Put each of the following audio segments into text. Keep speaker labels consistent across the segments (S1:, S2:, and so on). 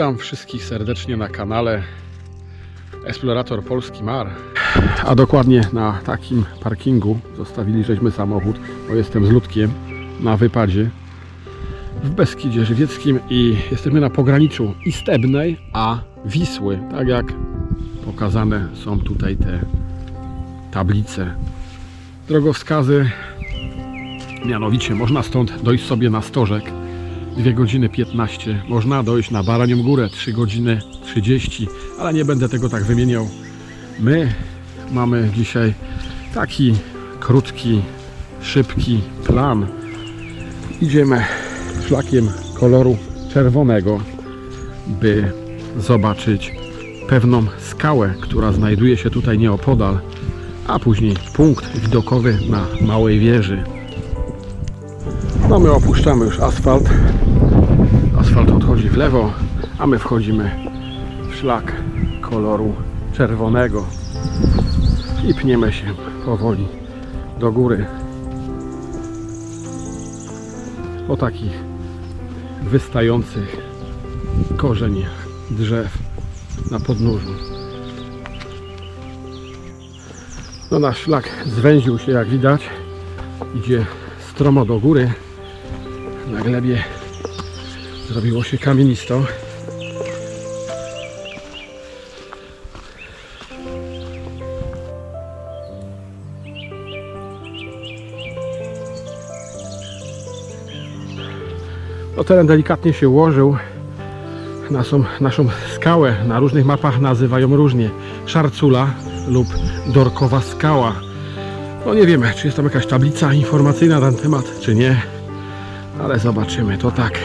S1: Witam wszystkich serdecznie na kanale Eksplorator Polski Mar. A dokładnie na takim parkingu zostawili żeśmy samochód, bo jestem z Ludkiem na wypadzie w Beskidzie Żywieckim i jesteśmy na pograniczu Istebnej a Wisły. Tak jak pokazane są tutaj te tablice. Drogowskazy Mianowicie można stąd dojść sobie na Stożek 2 godziny 15. Można dojść na Baranią Górę 3 godziny 30, ale nie będę tego tak wymieniał. My mamy dzisiaj taki krótki, szybki plan. Idziemy szlakiem koloru czerwonego, by zobaczyć pewną skałę, która znajduje się tutaj nieopodal, a później punkt widokowy na Małej Wieży. No my opuszczamy już asfalt. Asfalt odchodzi w lewo, a my wchodzimy w szlak koloru czerwonego i pniemy się powoli do góry. Po takich wystających korzeniach drzew na podnóżu. No nasz szlak zwęził się jak widać. Idzie stromo do góry. Na glebie zrobiło się kamienisto. No, teren delikatnie się ułożył. Naszą, naszą skałę na różnych mapach nazywają różnie. Szarcula lub Dorkowa Skała. No nie wiemy, czy jest tam jakaś tablica informacyjna na ten temat, czy nie. Ale zobaczymy. To tak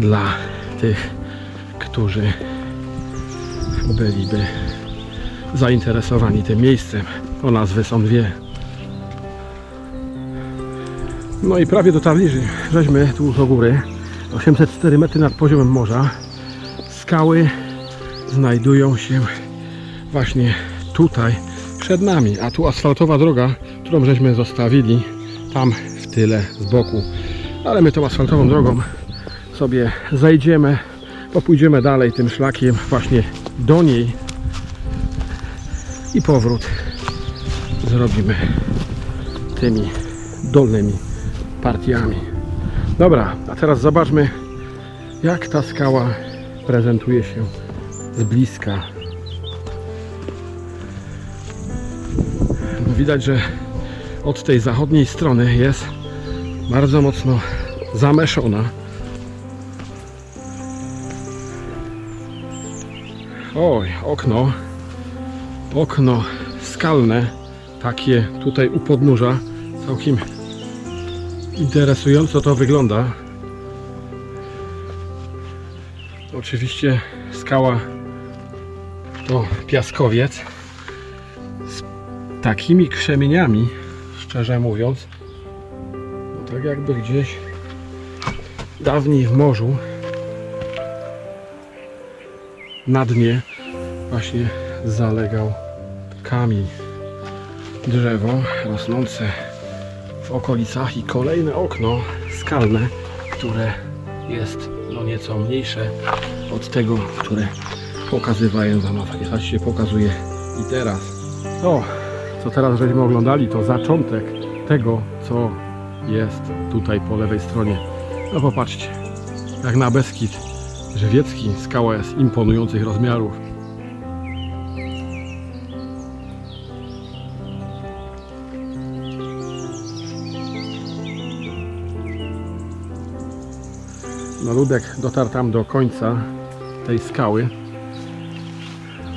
S1: dla tych, którzy byliby zainteresowani tym miejscem. O nazwy są dwie. No i prawie dotarli, żeśmy tu do góry. 804 metry nad poziomem morza. Skały znajdują się właśnie tutaj przed nami, a tu asfaltowa droga, którą żeśmy zostawili tam w tyle z boku. Ale my tą asfaltową drogą sobie zejdziemy, bo pójdziemy dalej tym szlakiem właśnie do niej i powrót zrobimy tymi dolnymi partiami. Dobra, a teraz zobaczmy jak ta skała prezentuje się z bliska. Widać, że od tej zachodniej strony jest bardzo mocno zameszona. Oj, okno. Okno skalne, takie tutaj u podnóża. Całkiem interesująco to wygląda. Oczywiście skała to piaskowiec z takimi krzemieniami, szczerze mówiąc, tak jakby gdzieś dawniej w morzu na dnie właśnie zalegał kamień, drzewo rosnące w okolicach i kolejne okno skalne, które jest no nieco mniejsze od tego, które pokazywałem Wam takie się pokazuje i teraz. O, co teraz żeśmy oglądali, to zaczątek tego, co jest tutaj po lewej stronie. No popatrzcie, jak na Beskid Żywiecki, skała jest imponujących rozmiarów. No Ludek dotarł tam do końca tej skały.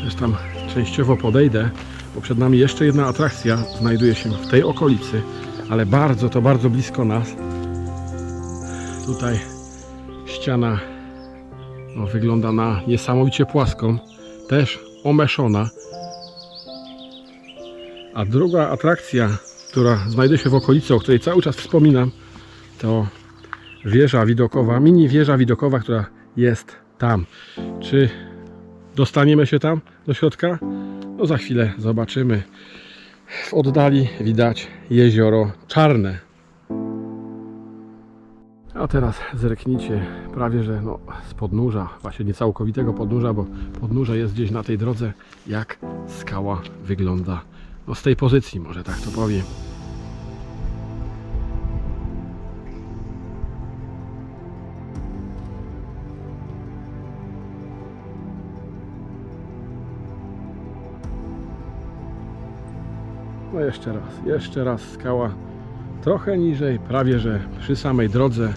S1: Też tam częściowo podejdę, bo przed nami jeszcze jedna atrakcja znajduje się w tej okolicy, ale bardzo to bardzo blisko nas. Tutaj ściana no, wygląda na niesamowicie płaską, też omeszona. A druga atrakcja, która znajduje się w okolicy, o której cały czas wspominam, to wieża widokowa, mini wieża widokowa, która jest tam. Czy dostaniemy się tam do środka? No za chwilę zobaczymy. W oddali widać jezioro Czarne. A teraz zerknijcie prawie, że no, z podnóża, właśnie nie całkowitego podnóża, bo podnóże jest gdzieś na tej drodze, jak skała wygląda. No z tej pozycji, może tak to powiem. No jeszcze raz, jeszcze raz skała trochę niżej, prawie że przy samej drodze.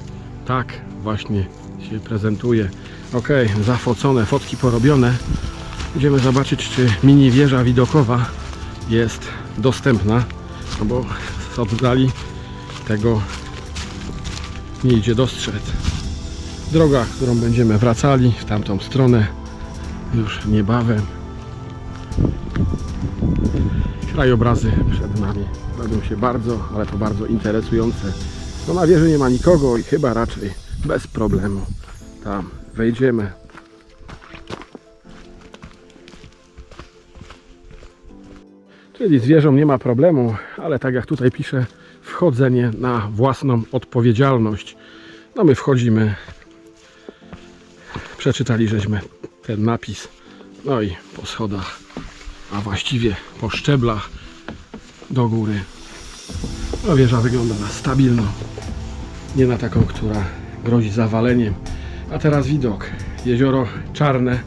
S1: Tak właśnie się prezentuje. Ok, zafocone, fotki porobione. Idziemy zobaczyć, czy mini wieża widokowa jest dostępna, no bo z oddali tego nie idzie dostrzec. Droga, którą będziemy wracali w tamtą stronę już niebawem. Krajobrazy przed nami robią się bardzo, ale to bardzo interesujące. No na wieży nie ma nikogo i chyba raczej bez problemu tam wejdziemy. Czyli z wieżą nie ma problemu, ale tak jak tutaj pisze, wchodzenie na własną odpowiedzialność. No my wchodzimy. Przeczytali żeśmy ten napis. No i po schodach, a właściwie po szczeblach do góry. No wieża wygląda na stabilną. Nie na taką, która grozi zawaleniem. A teraz widok. Jezioro Czarne,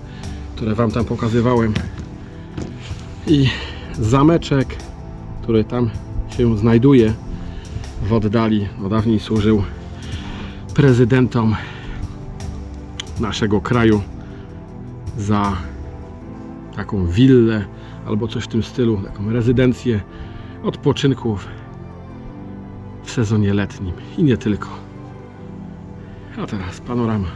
S1: które Wam tam pokazywałem. I zameczek, który tam się znajduje w oddali. No dawniej służył prezydentom naszego kraju za taką willę albo coś w tym stylu, taką rezydencję odpoczynków w sezonie letnim i nie tylko. A teraz panorama.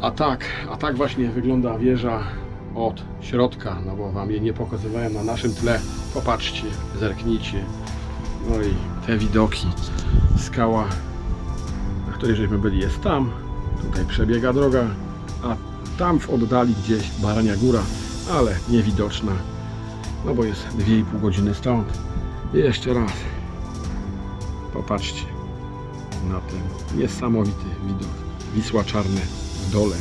S1: A tak, a tak właśnie wygląda wieża od środka, no bo wam jej nie pokazywałem na naszym tle. Popatrzcie, zerknijcie. No i te widoki. Skała, której żeśmy byli, jest tam. Tutaj przebiega droga, a tam w oddali gdzieś Barania Góra, ale niewidoczna. No bo jest 2,5 godziny stąd. I jeszcze raz. Popatrzcie na ten niesamowity widok. Wisła Czarne w dole.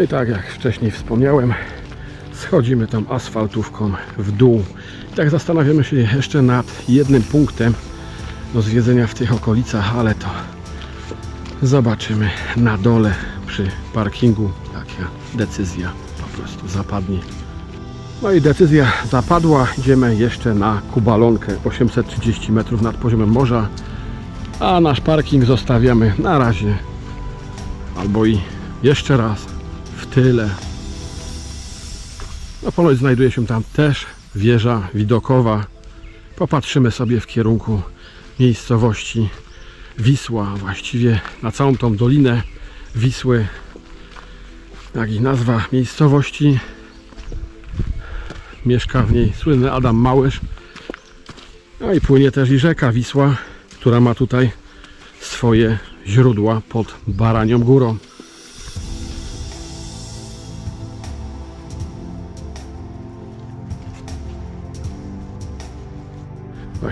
S1: No i tak jak wcześniej wspomniałem, schodzimy tą asfaltówką w dół. I tak zastanawiamy się jeszcze nad jednym punktem do zwiedzenia w tych okolicach, ale to zobaczymy na dole przy parkingu, jaka decyzja po prostu zapadnie. No i decyzja zapadła. Idziemy jeszcze na Kubalonkę 830 metrów nad poziomem morza, a nasz parking zostawiamy na razie albo i jeszcze raz tyle. No ponoć znajduje się tam też wieża widokowa. Popatrzymy sobie w kierunku miejscowości Wisła, właściwie na całą tą dolinę Wisły. Jak i nazwa miejscowości. Mieszka w niej słynny Adam Małysz. No i płynie też i rzeka Wisła, która ma tutaj swoje źródła pod Baranią Górą.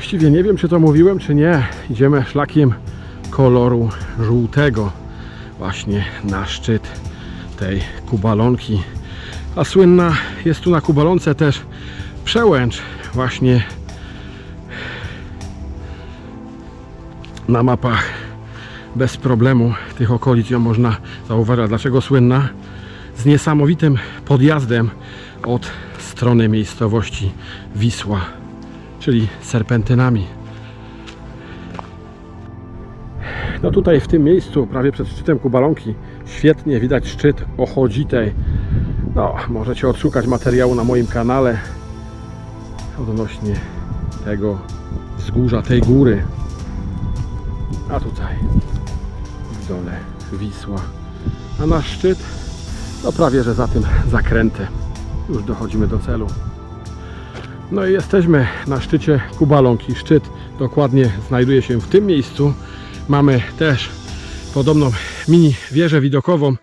S1: Właściwie nie wiem, czy to mówiłem, czy nie. Idziemy szlakiem koloru żółtego właśnie na szczyt tej kubalonki. A słynna jest tu na kubalonce też przełęcz właśnie na mapach bez problemu tych okolic ją można zauważyć. Dlaczego słynna? Z niesamowitym podjazdem od strony miejscowości Wisła czyli serpentynami. No tutaj w tym miejscu, prawie przed szczytem Kubalonki, świetnie widać szczyt Ochodzitej. No, możecie odszukać materiału na moim kanale odnośnie tego wzgórza, tej góry. A tutaj w dole Wisła. a nasz szczyt no prawie, że za tym zakręty. Już dochodzimy do celu. No i jesteśmy na szczycie Kubalonki. Szczyt dokładnie znajduje się w tym miejscu. Mamy też podobną mini wieżę widokową,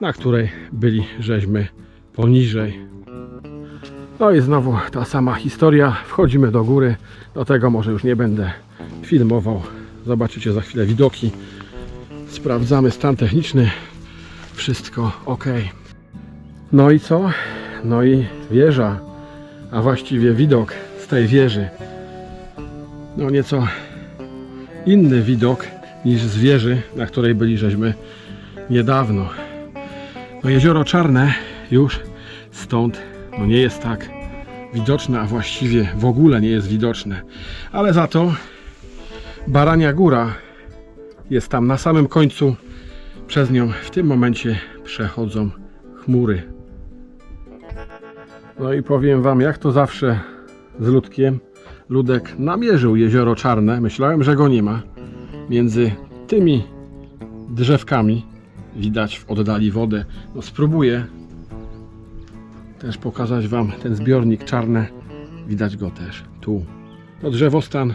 S1: na której byli żeśmy poniżej. No i znowu ta sama historia. Wchodzimy do góry. Do tego może już nie będę filmował. Zobaczycie za chwilę widoki. Sprawdzamy stan techniczny. Wszystko ok. No i co? No i wieża, a właściwie widok z tej wieży. No nieco inny widok niż z wieży, na której byli żeśmy niedawno. No jezioro Czarne już stąd no nie jest tak widoczne, a właściwie w ogóle nie jest widoczne. Ale za to Barania Góra jest tam na samym końcu. Przez nią w tym momencie przechodzą chmury. No i powiem Wam, jak to zawsze z Ludkiem, Ludek namierzył jezioro Czarne. Myślałem, że go nie ma. Między tymi drzewkami widać w oddali wodę. No spróbuję też pokazać Wam ten zbiornik czarny. Widać go też tu. To drzewostan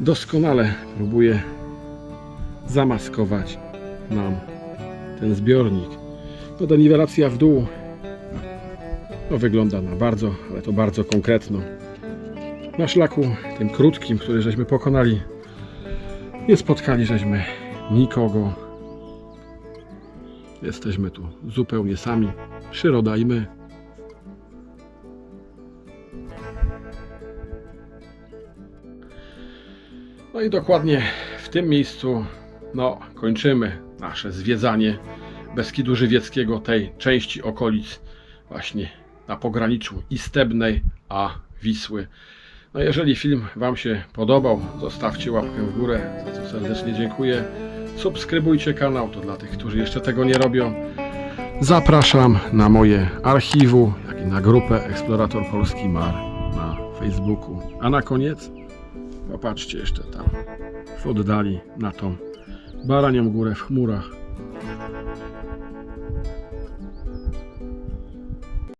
S1: doskonale próbuje zamaskować nam ten zbiornik. No deniwelacja w dół no, wygląda na bardzo, ale to bardzo konkretną. Na szlaku tym krótkim, który żeśmy pokonali, nie spotkali żeśmy nikogo. Jesteśmy tu zupełnie sami, przyroda i my. No i dokładnie w tym miejscu no, kończymy nasze zwiedzanie Beskidu Żywieckiego, tej części okolic właśnie na pograniczu Istebnej a Wisły. No jeżeli film Wam się podobał, zostawcie łapkę w górę, za co serdecznie dziękuję. Subskrybujcie kanał, to dla tych, którzy jeszcze tego nie robią. Zapraszam na moje archiwu, jak i na grupę Eksplorator Polski Mar na Facebooku. A na koniec popatrzcie jeszcze tam w oddali na tą Baranią Górę w chmurach.